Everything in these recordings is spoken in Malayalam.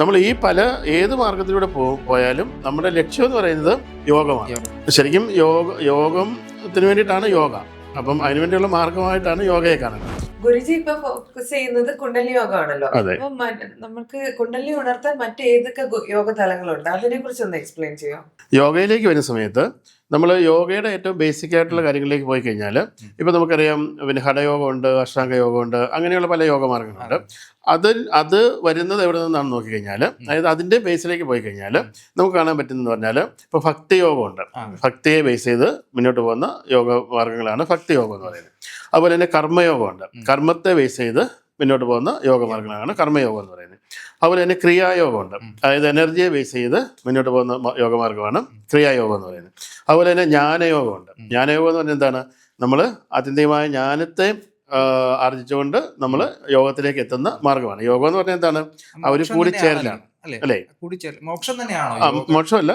നമ്മൾ ഈ പല ഏത് മാർഗത്തിലൂടെ പോയാലും നമ്മുടെ ലക്ഷ്യം എന്ന് പറയുന്നത് യോഗമാണ്. ശരിക്കും യോഗ യോഗത്തിന് വേണ്ടിയിട്ടാണ് യോഗ. അപ്പം അതിനുവേണ്ടിയുള്ള മാർഗമായിട്ടാണ് യോഗയെ കാണുന്നത്. ഗുരുജി ഇപ്പൊ ഫോക്കസ് ചെയ്യുന്നത് കുണ്ടലി യോഗമാണല്ലോ. അപ്പൊ നമുക്ക് കുണ്ടലി ഉണർത്താൻ മറ്റേതൊക്കെ യോഗ തലങ്ങളുണ്ട് അതിനെ കുറിച്ച് ഒന്ന് എക്സ്പ്ലെയിൻ ചെയ്യോ? യോഗയിലേക്ക് വരുന്ന സമയത്ത് നമ്മൾ യോഗയുടെ ഏറ്റവും ബേസിക് ആയിട്ടുള്ള കാര്യങ്ങളിലേക്ക് പോയി കഴിഞ്ഞാൽ ഇപ്പം നമുക്കറിയാം പിന്നെ ഹഠയോഗമുണ്ട് അഷ്ടാംഗ യോഗമുണ്ട് അങ്ങനെയുള്ള പല യോഗമാർഗങ്ങളുണ്ട്. അത്. അത് വരുന്നത് എവിടെ നിന്നാണ് നോക്കിക്കഴിഞ്ഞാൽ അതായത് അതിന്റെ ബേസിലേക്ക് പോയി കഴിഞ്ഞാൽ നമുക്ക് കാണാൻ പറ്റുന്നതെന്ന് പറഞ്ഞാൽ ഇപ്പോൾ ഭക്തി യോഗമുണ്ട്. ഭക്തിയെ ബേസ് ചെയ്ത് മുന്നോട്ട് പോകുന്ന യോഗ മാർഗങ്ങളാണ് ഭക്തി യോഗം എന്ന് പറയുന്നത്. അതുപോലെ തന്നെ കർമ്മയോഗമുണ്ട്. കർമ്മത്തെ ബേസ് ചെയ്ത് മുന്നോട്ട് പോകുന്ന യോഗമാർഗങ്ങളാണ് കർമ്മയോഗം എന്ന് പറയുന്നത്. അതുപോലെ തന്നെ ക്രിയായോഗമുണ്ട്. അതായത് എനർജിയെ ബേസ് ചെയ്ത് മുന്നോട്ട് പോകുന്ന യോഗമാർഗമാണ് യോഗമാർഗമാണ് ക്രിയായോഗം എന്ന് പറയുന്നത്. അതുപോലെ തന്നെ ജ്ഞാനയോഗമുണ്ട്. ജ്ഞാനയോഗം എന്ന് പറഞ്ഞാൽ എന്താണ്? നമ്മൾ ആത്യന്തികമായ ജ്ഞാനത്തെ ആർജിച്ചുകൊണ്ട് നമ്മൾ യോഗത്തിലേക്ക് എത്തുന്ന മാർഗമാണ്. യോഗം എന്ന് പറഞ്ഞാൽ എന്താണ്? അവർ കൂടിച്ചേരലാണ്. അല്ലേ? മോക്ഷം തന്നെയാണോ? മോക്ഷമല്ല.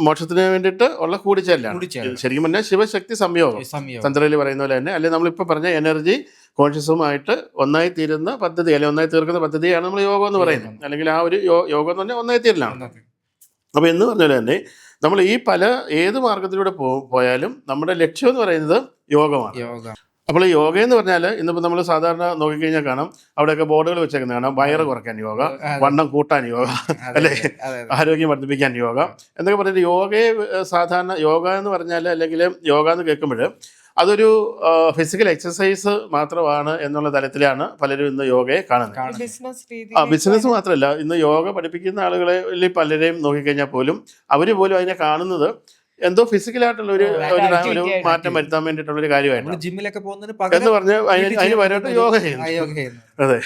മോക്ഷത്തിന് വേണ്ടിയിട്ട് ഉള്ള കൂടിച്ചേരലാണ്. ശരിക്കും പറഞ്ഞാൽ ശിവശക്തി സംയോഗം. തന്ത്രയിൽ പറയുന്ന പോലെ തന്നെ. അല്ലെങ്കിൽ നമ്മളിപ്പോൾ പറഞ്ഞ എനർജി കോൺഷ്യസുമായിട്ട് ഒന്നായി തീരുന്ന പദ്ധതി അല്ലെങ്കിൽ ഒന്നായി തീർക്കുന്ന പദ്ധതിയാണ് നമ്മൾ യോഗം എന്ന് പറയുന്നത്. അല്ലെങ്കിൽ ആ ഒരു യോഗം എന്ന് പറഞ്ഞാൽ ഒന്നായി തീരലാണ്. അപ്പോൾ എന്ന് പറഞ്ഞാൽ തന്നെ നമ്മൾ ഈ പല ഏത് മാർഗത്തിലൂടെ പോയാലും നമ്മുടെ ലക്ഷ്യം എന്ന് പറയുന്നത് യോഗമാണ്. യോഗ. അപ്പോൾ ഈ യോഗ എന്ന് പറഞ്ഞാൽ ഇന്നിപ്പോൾ നമ്മൾ സാധാരണ നോക്കിക്കഴിഞ്ഞാൽ കാണാം അവിടെയൊക്കെ ബോർഡുകൾ വെച്ചേക്കുന്നത് കാണാം. വയറ് കുറയ്ക്കാൻ യോഗ വണ്ണം കൂട്ടാൻ യോഗ അല്ലേ? ആരോഗ്യം വർദ്ധിപ്പിക്കാൻ യോഗ. എന്നൊക്കെ പറഞ്ഞിട്ട് യോഗയെ സാധാരണ യോഗ എന്ന് പറഞ്ഞാൽ അല്ലെങ്കിൽ യോഗ എന്ന് കേൾക്കുമ്പോൾ അതൊരു ഫിസിക്കൽ എക്സസൈസ് മാത്രമാണ് എന്നുള്ള തലത്തിലാണ് പലരും ഇന്ന് യോഗയെ കാണുന്നത്. കാണുന്നത്. ബിസിനസ് രീതി ആ ബിസിനസ് മാത്രമല്ല ഇന്ന് യോഗ പഠിപ്പിക്കുന്ന ആളുകളിൽ പലരെയും നോക്കിക്കഴിഞ്ഞാൽ പോലും അവർ പോലും അതിനെ കാണുന്നത് എന്തോ ഫിസിക്കലായിട്ടുള്ള ഒരു ഒരു. മാറ്റം വരുത്താൻ വേണ്ടിയിട്ടുള്ള ഒരു കാര്യമായിരുന്നു ജിമ്മിലൊക്കെ പോകുന്നതിന് എന്ന് പറഞ്ഞ അതിന് പകരമായിട്ട് യോഗ ചെയ്യുന്നു. അതെ.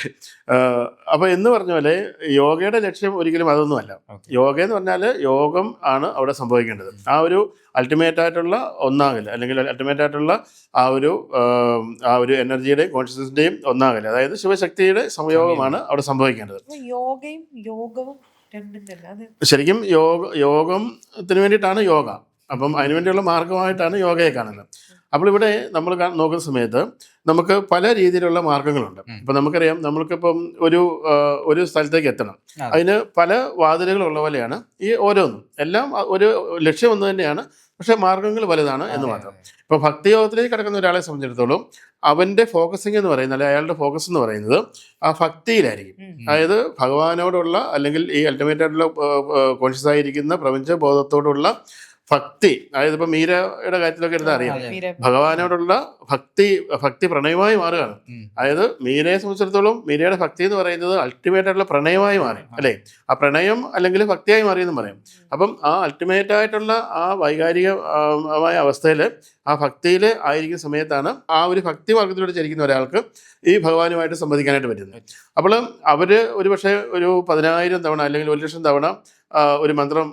അപ്പൊ എന്ന് പറഞ്ഞ പോലെ യോഗയുടെ ലക്ഷ്യം ഒരിക്കലും അതൊന്നുമല്ല. അല്ല യോഗ എന്ന് പറഞ്ഞാൽ യോഗം ആണ് അവിടെ സംഭവിക്കേണ്ടത്. ആ ഒരു അൾട്ടിമേറ്റ് ആയിട്ടുള്ള ഒന്നാകില്ല അല്ലെങ്കിൽ അൾട്ടിമേറ്റ് ആയിട്ടുള്ള ആ ഒരു ആ ഒരു എനർജിയുടെയും കോൺഷ്യസ്നെസ്സിന്റെയും ഒന്നാകില്ല അതായത് ശിവശക്തിയുടെ സംയോഗമാണ് അവിടെ സംഭവിക്കേണ്ടത്. യോഗയും യോഗവും ശരിക്കും യോഗ യോഗത്തിന് വേണ്ടിയിട്ടാണ് യോഗ. അപ്പം അതിനുവേണ്ടിയുള്ള മാർഗമായിട്ടാണ് യോഗയെ കാണുന്നത്. അപ്പോൾ ഇവിടെ നമ്മൾ നോക്കുന്ന സമയത്ത് നമുക്ക് പല രീതിയിലുള്ള മാർഗങ്ങളുണ്ട്. ഇപ്പം നമുക്കറിയാം നമ്മൾക്കിപ്പം ഒരു ഒരു സ്ഥലത്തേക്ക് എത്തണം. അതിന് പല വാതിലുകളുള്ള പോലെയാണ് ഈ ഓരോന്നും. എല്ലാം ഒരു ലക്ഷ്യം ഒന്ന് തന്നെയാണ്. പക്ഷേ മാർഗങ്ങൾ വലുതാണ് എന്ന് മാത്രം. ഇപ്പൊ ഇപ്പോൾ ഭക്തിയോഗത്തിലേക്ക് കിടക്കുന്ന ഒരാളെ സംബന്ധിച്ചിടത്തോളം അവന്റെ ഫോക്കസിങ് എന്ന് പറയുന്നത് അല്ലെങ്കിൽ അയാളുടെ ഫോക്കസ് എന്ന് പറയുന്നത് ആ ഭക്തിയിലായിരിക്കും. അതായത് ഭഗവാനോടുള്ള അല്ലെങ്കിൽ ഈ അൾട്ടിമേറ്റ് ആയിട്ടുള്ള കോൺഷ്യസ് ആയിരിക്കുന്ന പ്രപഞ്ച ബോധത്തോടുള്ള ഭക്തി. അതായത് ഇപ്പം മീരയുടെ കാര്യത്തിലൊക്കെ എടുത്താൽ അറിയാം. ഭഗവാനോടുള്ള ഭക്തി ഭക്തി പ്രണയമായി മാറുകയാണ്. അതായത് മീരയെ സംബന്ധിച്ചിടത്തോളം മീരയുടെ ഭക്തി എന്ന് പറയുന്നത് അൾട്ടിമേറ്റ് ആയിട്ടുള്ള പ്രണയമായി മാറി അല്ലേ? ആ പ്രണയം അല്ലെങ്കിൽ ഭക്തിയായി മാറിയെന്നും പറയാം. അപ്പം ആ അൾട്ടിമേറ്റ് ആയിട്ടുള്ള ആ വൈകാരികമായ അവസ്ഥയിൽ ആ ഭക്തിയിൽ ആയിരിക്കുന്ന സമയത്താണ് ആ ഒരു ഭക്തി മാർഗത്തിലൂടെ ചരിക്കുന്ന ഒരാൾക്ക് ഈ ഭഗവാനുമായിട്ട് സംവദിക്കാനായിട്ട് പറ്റുന്നത്. അപ്പോൾ അവർ ഒരു പക്ഷേ ഒരു പതിനായിരം തവണ അല്ലെങ്കിൽ ഒരു ലക്ഷം തവണ ഒരു മന്ത്രം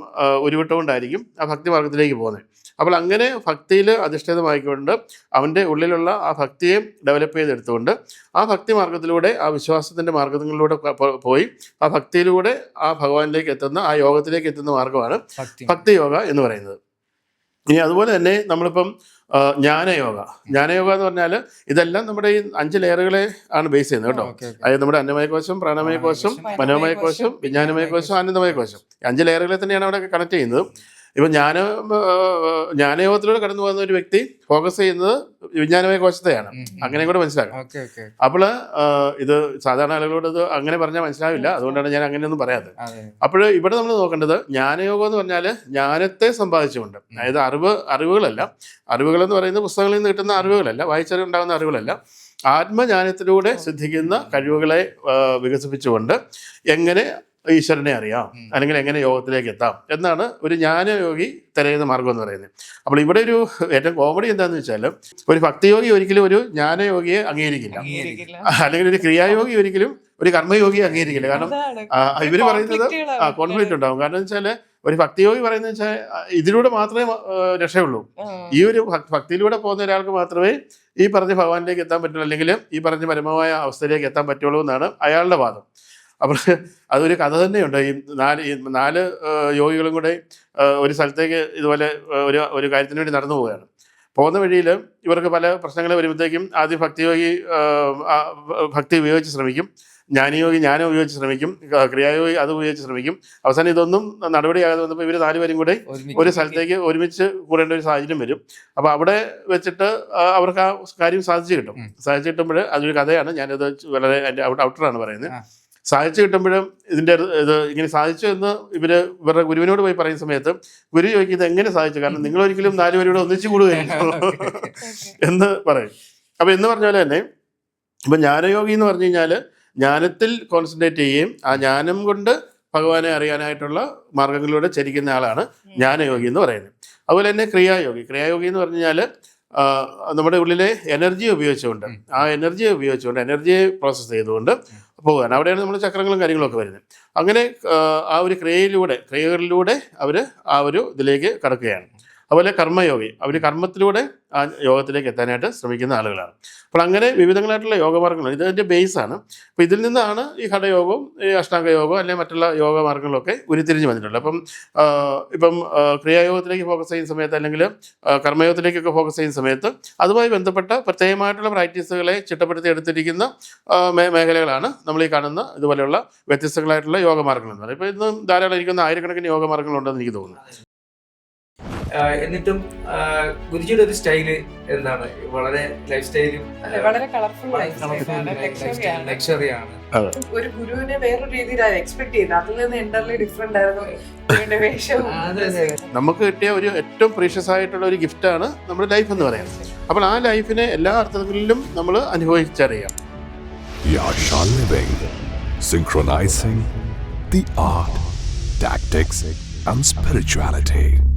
ഉരുവിട്ടുകൊണ്ടായിരിക്കും ആ ഭക്തി മാർഗത്തിലേക്ക് പോകുന്നത്. അപ്പോൾ അങ്ങനെ ഭക്തിയിൽ അധിഷ്ഠിതമായിക്കൊണ്ട് അവന്റെ ഉള്ളിലുള്ള ആ ഭക്തിയെ ഡെവലപ്പ് ചെയ്തെടുത്തുകൊണ്ട് ആ ഭക്തി മാർഗത്തിലൂടെ ആ വിശ്വാസത്തിന്റെ മാർഗങ്ങളിലൂടെ പോയി ആ ഭക്തിയിലൂടെ ആ ഭഗവാനിലേക്ക് എത്തുന്ന ആ യോഗത്തിലേക്ക് എത്തുന്ന മാർഗമാണ് ഭക്തിയോഗ ഭക്തി. യോഗ എന്ന് പറയുന്നത്. ഇനി അതുപോലെ തന്നെ നമ്മളിപ്പം ജ്ഞാനയോഗ. ജ്ഞാനയോഗ എന്ന് പറഞ്ഞാൽ ഇതെല്ലാം നമ്മുടെ ഈ അഞ്ച് ലെയറുകളെ ആണ് ബേസ് ചെയ്യുന്നത് കേട്ടോ. അതായത് നമ്മുടെ അന്നമയ കോശം പ്രാണമയ കോശം മനോമയ കോശം വിജ്ഞാനമയ കോശം ആനന്ദമയ കോശം അഞ്ച് ലെയറുകളെ തന്നെയാണ് അവിടെ കണക്ട് ചെയ്യുന്നത്. ഇപ്പം ജ്ഞാന ജ്ഞാനയോഗത്തിലൂടെ കടന്നു പോകുന്ന ഒരു വ്യക്തി ഫോക്കസ് ചെയ്യുന്നത് വിജ്ഞാനമയ കോശത്തെയാണ്. അങ്ങനെ കൂടെ മനസ്സിലാക്കാം അപ്പോൾ ഇത് സാധാരണ ആളുകളോട് ഇത് അങ്ങനെ പറഞ്ഞാൽ മനസ്സിലാവില്ല. അതുകൊണ്ടാണ് ഞാൻ അങ്ങനെയൊന്നും പറയാത്തത്. അപ്പോൾ ഇവിടെ നമ്മൾ നോക്കേണ്ടത് ജ്ഞാനയോഗം എന്ന് പറഞ്ഞാൽ ജ്ഞാനത്തെ സമ്പാദിച്ചുകൊണ്ട് അതായത് അറിവ് അറിവുകളല്ല. അറിവുകളെന്ന് പറയുന്ന പുസ്തകങ്ങളിൽ നിന്ന് കിട്ടുന്ന അറിവുകളല്ല വായിച്ചറിവുണ്ടാകുന്ന അറിവുകളല്ല. ആത്മജ്ഞാനത്തിലൂടെ സിദ്ധിക്കുന്ന കഴിവുകളെ വികസിപ്പിച്ചുകൊണ്ട് എങ്ങനെ ഈശ്വരനെ അറിയാം. അല്ലെങ്കിൽ എങ്ങനെ യോഗത്തിലേക്ക് എത്താം. എന്നാണ് ഒരു ജ്ഞാനയോഗി തിരയുന്ന മാർഗം എന്ന് പറയുന്നത്. അപ്പോൾ ഇവിടെ ഒരു ഏറ്റവും കോമഡി എന്താണെന്ന് വെച്ചാൽ ഒരു ഭക്തിയോഗി ഒരിക്കലും ഒരു ജ്ഞാനയോഗിയെ അംഗീകരിക്കില്ല. അല്ലെങ്കിൽ ഒരു ക്രിയായോഗി ഒരിക്കലും ഒരു കർമ്മയോഗിയെ അംഗീകരിക്കില്ല. കാരണം ഇവർ ഇവർ പറയുന്നത്. കോൺഫ്ലിക്റ്റ് ഉണ്ടാവും. കാരണം വെച്ചാൽ ഒരു ഭക്തിയോഗി പറയുന്നത് വെച്ചാൽ ഇതിലൂടെ മാത്രമേ രക്ഷയുള്ളൂ. ഈ ഒരു ഭക്തിയിലൂടെ പോകുന്ന ഒരാൾക്ക് മാത്രമേ ഈ പറഞ്ഞ ഭഗവാനിലേക്ക് എത്താൻ പറ്റുള്ളൂ. അല്ലെങ്കിൽ ഈ പറഞ്ഞ പരമമായ അവസ്ഥയിലേക്ക് എത്താൻ പറ്റുള്ളൂ എന്നാണ് അയാളുടെ വാദം. അപ്പോൾ അതൊരു കഥ തന്നെയുണ്ട്. ഈ നാല് ഈ നാല് യോഗികളും കൂടെ ഒരു സ്ഥലത്തേക്ക് ഇതുപോലെ ഒരു ഒരു കാര്യത്തിന് വേണ്ടി നടന്നു പോവുകയാണ്. പോകുന്ന വഴിയിൽ ഇവർക്ക് പല പ്രശ്നങ്ങൾ വരുമ്പോഴത്തേക്കും ആദ്യം ഭക്തിയോഗി ഭക്തി ഉപയോഗിച്ച് ശ്രമിക്കും. ജ്ഞാനയോഗി ജ്ഞാനം ഉപയോഗിച്ച് ശ്രമിക്കും. ക്രിയായോഗി അത് ഉപയോഗിച്ച് ശ്രമിക്കും. അവസാനം ഇതൊന്നും നടപടിയാകാതെ വന്നപ്പോൾ ഇവർ നാലുപേരും കൂടെ ഒരു സ്ഥലത്തേക്ക് ഒരുമിച്ച് കൂടേണ്ട ഒരു സാഹചര്യം വരും. അപ്പോൾ അവിടെ വെച്ചിട്ട് അവർക്ക് ആ കാര്യം സാധിച്ചു കിട്ടും. സാധിച്ചു കിട്ടുമ്പോൾ അതൊരു കഥയാണ്. ഞാനത് വളരെ എന്റെ ഔട്ടറാണ് പറയുന്നത്. സാധിച്ചു കിട്ടുമ്പോഴും ഇതിന്റെ ഇത് ഇങ്ങനെ സാധിച്ചു എന്ന് ഇവർ ഇവരുടെ ഗുരുവിനോട് പോയി പറയുന്ന സമയത്ത് ഗുരു ചോദിക്കും ഇത് എങ്ങനെ സാധിച്ചു? കാരണം നിങ്ങൾ ഒരിക്കലും നാലുപേരും കൂടെ ഒന്നിച്ചു കൂടുകയില്ല എന്ന് പറയും. അപ്പോൾ എന്ന് പറഞ്ഞ പോലെ തന്നെ ഇപ്പം ജ്ഞാനയോഗി എന്ന് പറഞ്ഞു കഴിഞ്ഞാൽ ജ്ഞാനത്തിൽ കോൺസെൻട്രേറ്റ് ചെയ്യുകയും ആ ജ്ഞാനം കൊണ്ട് ഭഗവാനെ അറിയാനായിട്ടുള്ള മാർഗങ്ങളിലൂടെ ചരിക്കുന്ന ആളാണ് ജ്ഞാനയോഗി എന്ന് പറയുന്നത്. അതുപോലെ തന്നെ ക്രിയായോഗി. ക്രിയായോഗി എന്ന് പറഞ്ഞു കഴിഞ്ഞാൽ നമ്മുടെ ഉള്ളിലെ എനർജി ഉപയോഗിച്ചുകൊണ്ട് ആ എനർജി ഉപയോഗിച്ചുകൊണ്ട് എനർജിയെ പ്രോസസ്സ് ചെയ്തുകൊണ്ട് പോകാൻ. അവിടെയാണ് നമ്മൾ ചക്രങ്ങളും കാര്യങ്ങളൊക്കെ വരുന്നത്. അങ്ങനെ ആ, ആ ഒരു ക്രിയയിലൂടെ ക്രിയകളിലൂടെ അവർ ആ ഒരു ഇതിലേക്ക് കടക്കുകയാണ്. അതുപോലെ കർമ്മയോഗി. അവർ കർമ്മത്തിലൂടെ ആ യോഗത്തിലേക്ക് എത്താനായിട്ട് ശ്രമിക്കുന്ന ആളുകളാണ്. അപ്പോൾ അങ്ങനെ വിവിധങ്ങളായിട്ടുള്ള യോഗമാർഗങ്ങൾ ഇതിന്റെ ബേസാണ്. അപ്പോൾ ഇതിൽ നിന്നാണ് ഈ ഘടയോഗവും ഈ അഷ്ടാംഗയോഗവും അല്ലെങ്കിൽ മറ്റുള്ള യോഗമാർഗങ്ങളൊക്കെ ഉരുത്തിരിഞ്ഞ് വന്നിട്ടുള്ളത്. അപ്പം ഇപ്പം ക്രിയായോഗത്തിലേക്ക് ഫോക്കസ് ചെയ്യുന്ന സമയത്ത് അല്ലെങ്കിൽ കർമ്മയോഗത്തിലേക്കൊക്കെ ഫോക്കസ് ചെയ്യുന്ന സമയത്ത് അതുമായി ബന്ധപ്പെട്ട പ്രത്യേകമായിട്ടുള്ള പ്രാക്ടീസുകളെ ചിട്ടപ്പെടുത്തി എടുത്തിരിക്കുന്ന മേഖലകളാണ് നമ്മൾ ഈ കാണുന്ന ഇതുപോലെയുള്ള വ്യത്യസ്തങ്ങളായിട്ടുള്ള യോഗമാർഗങ്ങൾ എന്ന് പറയുന്നത്. ഇപ്പോൾ ഇന്ന് ധാരാളം ഇരിക്കുന്ന ആയിരക്കണക്കിന് യോഗമാർഗങ്ങളുണ്ടെന്ന് എനിക്ക് തോന്നുന്നു. എന്നിട്ടും ഗുരുജിയുടെ ഒരു സ്റ്റൈൽ എന്താണ്? വളരെ ലൈഫ് സ്റ്റൈലും ലക്ഷറി വളരെ കളർഫുൾ ലൈഫ് ആണ്. ഒരു ഗുരുവിനെ വേറൊരു രീതിയിലാണ് എക്സ്പെക്ട് ചെയ്തത്. അതിൽ നിന്ന് എന്റർലി ഡിഫറെന്റ് ആയിരുന്നു. നമുക്ക് കിട്ടിയ ഒരു ഏറ്റവും പ്രീഷ്യസ് ആയിട്ടുള്ള ഒരു ഗിഫ്റ്റ് ആണ് നമ്മുടെ ലൈഫ് എന്ന് പറയുന്നത്. അപ്പോൾ ആ ലൈഫിനെ എല്ലാ അർത്ഥങ്ങളിലും നമ്മൾ അനുഭവിച്ചറിയാം. Yasha Living, synchronizing the art, tactics, and spirituality.